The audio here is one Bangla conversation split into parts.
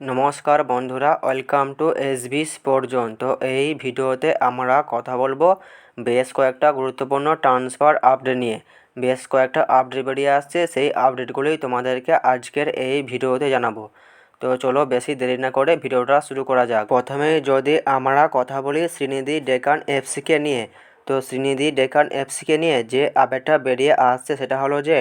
নমস্কার বন্ধুরা welcome to S B sportzone তো এই ভিডিওতে আমরা কথা বলব বেশ কয়েকটা গুরুত্বপূর্ণ ট্রান্সফার আপডেট নিয়ে। বেশ কয়েকটা আপডেট বেরিয়ে আসছে, সেই আপডেটগুলোই তোমাদেরকে আজকের এই ভিডিওতে জানাব। তো চলো বেশি দেরি না করে ভিডিওটা শুরু করা যাক। প্রথমে যদি আমরা কথা বলি শ্রীনিধি ডেকান এফসিকে নিয়ে, তো শ্রীনিধি ডেকান এফসিকে নিয়ে যে আপডেটটা বেরিয়ে আসছে সেটা হলো যে,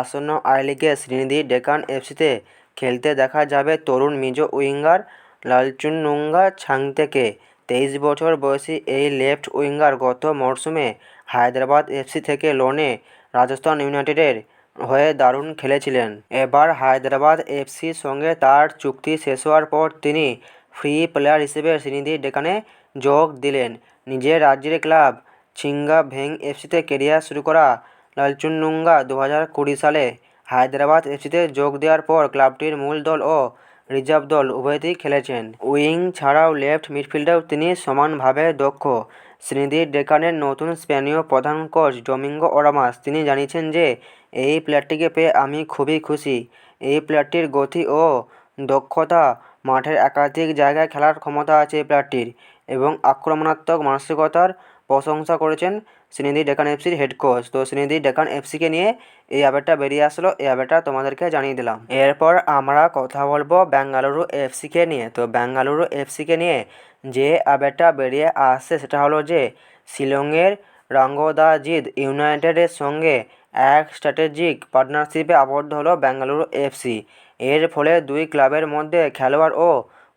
আসন্ন আই লিগে শ্রীনিধি ডেকান এফসিতে খেলতে দেখা যাবে তরুণ মিজো উইঙ্গার লালচুননুঙ্গা ছাংতেকে। তেইশ বছর বয়সী এই লেফট উইঙ্গার গত মরশুমে হায়দ্রাবাদ এফসি থেকে লোনে রাজস্থান ইউনাইটেডের হয়ে দারুণ খেলেছিলেন। এবার হায়দ্রাবাদ এফসির সঙ্গে তার চুক্তি শেষ হওয়ার পর তিনি ফ্রি প্লেয়ার হিসেবে শ্রীনিধি ডেকানে যোগ দিলেন। নিজের রাজ্যের ক্লাব ছিঙ্গা ভেং এফসিতে কেরিয়ার শুরু করা লালচুননুঙ্গা দু হাজার কুড়ি সালে হায়দ্রাবাদ এফসিতে যোগ দেওয়ার পর ক্লাবটির মূল দল ও রিজার্ভ দল উভয়তেই খেলেছেন। উইং ছাড়াও লেফট মিডফিল্ডেও তিনি সমানভাবে দক্ষ। শ্রীনিধি ডেকানের নতুন স্পেনীয় প্রধান কোচ ডোমিঙ্গো ওরামাস তিনি জানিয়েছেন যে, এই প্লেয়ারটিকে পেয়ে আমি খুবই খুশি। এই প্লেয়ারটির গতি ও দক্ষতা মাঠের একাধিক জায়গায় খেলার ক্ষমতা আছে এই প্লেয়ারটির এবং আক্রমণাত্মক মানসিকতার প্রশংসা করেছেন শ্রীনিধি ডেকান এফসির হেড কোচ তো শ্রীনিধি ডেকান এফসিকে নিয়ে এই আপডেটটা বেরিয়ে আসলো, এই আপডেটটা তোমাদেরকে জানিয়ে দিলাম। এরপর আমরা কথা বলব বেঙ্গালুরু এফসিকে নিয়ে। তো বেঙ্গালুরু এফসিকে নিয়ে যে আপডেটটা বেরিয়ে আসছে সেটা হলো যে শিলংয়ের রঙ্গদাজিদ ইউনাইটেডের সঙ্গে এক স্ট্র্যাটেজিক পার্টনারশিপে আবদ্ধ হলো বেঙ্গালুরু এফসি। এর ফলে দুই ক্লাবের মধ্যে খেলোয়াড় ও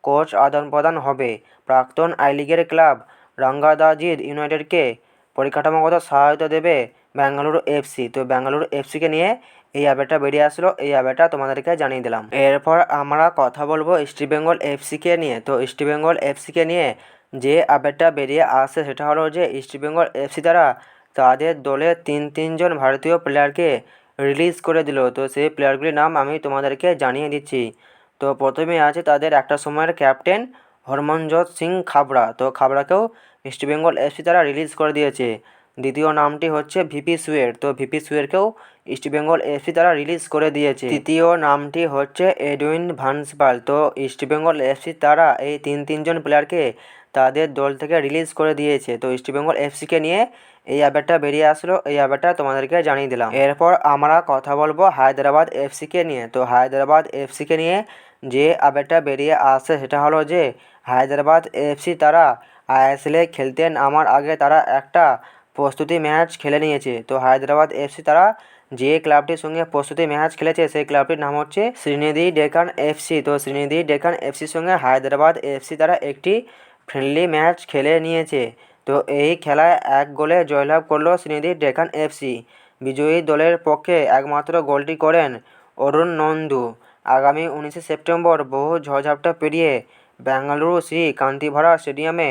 কোচ আদান প্রদান হবে। প্রাক্তন আই লিগের ক্লাব রাঙ্গাদাজিদ ইউনাইটেডকে পরিকাঠামোগত সহায়তা দেবে ব্যাঙ্গালুরু এফসি। তো ব্যাঙ্গালুরু এফসিকে নিয়ে এই আপডেটটা বেরিয়ে আসলো, এই আপডেটটা তোমাদেরকে জানিয়ে দিলাম। এরপর আমরা কথা বলব ইস্টবেঙ্গল এফসিকে নিয়ে। তো ইস্টবেঙ্গল এফসিকে নিয়ে যে আপডেটটা বেরিয়ে আসে সেটা হলো যে ইস্টবেঙ্গল এফসি দ্বারা তাদের দলে তিন তিনজন ভারতীয় প্লেয়ারকে রিলিজ করে দিল। তো সেই প্লেয়ারগুলির নাম আমি তোমাদেরকে জানিয়ে দিচ্ছি। তো প্রথমে আছে তাদের একটা সময়ের ক্যাপ্টেন হরমনজোত সিং খাবড়া। তো খাবড়াকেও ইস্ট বেঙ্গল এফসি তারা রিলিজ করে দিয়েছে। দ্বিতীয় নামটি হচ্ছে ভিপি সুয়ের। তো ভিপি সুয়েরকেও ইস্টবেঙ্গল এফসি তারা রিলিজ করে দিয়েছে। তৃতীয় নামটি হচ্ছে এডুইন ভান্সপাল। তো ইস্টবেঙ্গল এফসি তারা এই তিন তিনজন প্লেয়ারকে তাদের দল থেকে রিলিজ করে দিয়েছে। তো ইস্টবেঙ্গল এফসিকে নিয়ে এই আপডেটটা বেরিয়ে আসলো। এই আপডেটটা তোমাদেরকে জানিয়ে দিলাম। এরপর আমরা কথা বলব হায়দ্রাবাদ এফসিকে নিয়ে। তো হায়দ্রাবাদ এফসিকে নিয়ে যে আপডেটটা বেরিয়ে আসে সেটা হলো যে হায়দ্রাবাদ এফসি তারা আইএসএলে খেলতেন। আমার আগে তারা একটা প্রস্তুতি ম্যাচ খেলে নিয়েছে। তো হায়দ্রাবাদ এফসি তারা যে ক্লাবটির সঙ্গে প্রস্তুতি ম্যাচ খেলেছে, সেই ক্লাবটির নাম হচ্ছে শ্রীনিধি ডেকান এফসি। তো শ্রীনিধি ডেকান এফসির সঙ্গে হায়দ্রাবাদ এফসি তারা একটি ফ্রেন্ডলি ম্যাচ খেলে নিয়েছে। তো এই খেলায় এক গোলে জয়লাভ করল শ্রীনিধি ডেকান এফসি। বিজয়ী দলের পক্ষে একমাত্র গোলটি করেন অরুণ নন্দু। আগামী উনিশে সেপ্টেম্বর বহু ঝড়ঝাপটা পেরিয়ে বেঙ্গালুরু শ্রী কান্তিভরা স্টেডিয়ামে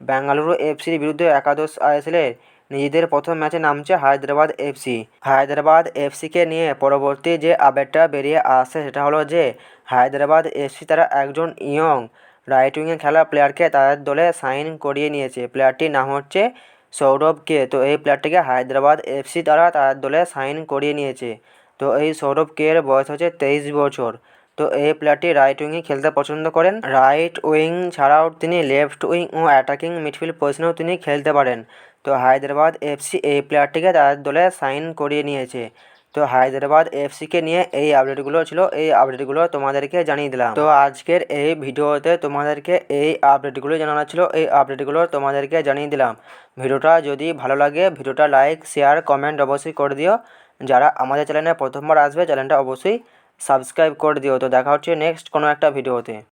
বেঙ্গালুরু এফসির বিরুদ্ধে একাদশ আইএসএলের নিজেদের প্রথম ম্যাচে নামছে হায়দ্রাবাদ এফসি। হায়দ্রাবাদ এফসিকে নিয়ে পরবর্তী যে আপডেটটা বেরিয়ে আসছে সেটা হলো যে, হায়দ্রাবাদ এফসি তারা একজন ইয়ং রাইট খেলা প্লেয়ারকে তাদের দলে সাইন করিয়ে নিয়েছে। প্লেয়ারটির নাম হচ্ছে সৌরভ কে। তো এই প্লেয়ারটিকে হায়দ্রাবাদ এফসি তারা তাদের দলে সাইন করিয়ে নিয়েছে। তো এই সৌরভ কে এর বয়স হচ্ছে তেইশ বছর। তো এই প্লেয়ারটি রাইট উইংয়ে খেলতে পছন্দ করেন। রাইট উইং ছাড়াও তিনি লেফট উইং ও অ্যাটাকিং মিডফিল্ড পজিশনেও তিনি খেলতে পারেন। তো হায়দ্রাবাদ এফসি এই প্লেয়ারটিকে তাদের দলে সাইন করিয়ে নিয়েছে। তো হায়দ্রাবাদ এফসিকে নিয়ে এই আপডেটগুলো ছিল। এই আপডেটগুলো তোমাদেরকে জানিয়ে দিলাম। তো আজকের এই ভিডিওতে তোমাদেরকে এই আপডেটগুলো জানানো ছিল। এই আপডেটগুলো তোমাদেরকে জানিয়ে দিলাম। ভিডিওটা যদি ভালো লাগে, ভিডিওটা লাইক শেয়ার কমেন্ট অবশ্যই করে দিও। যারা আমাদের চ্যানেলে প্রথমবার আসবে চ্যানেলটা অবশ্যই সাবস্ক্রাইব করে দিও। তো দেখা হচ্ছে নেক্সট কোনো একটা ভিডিওতে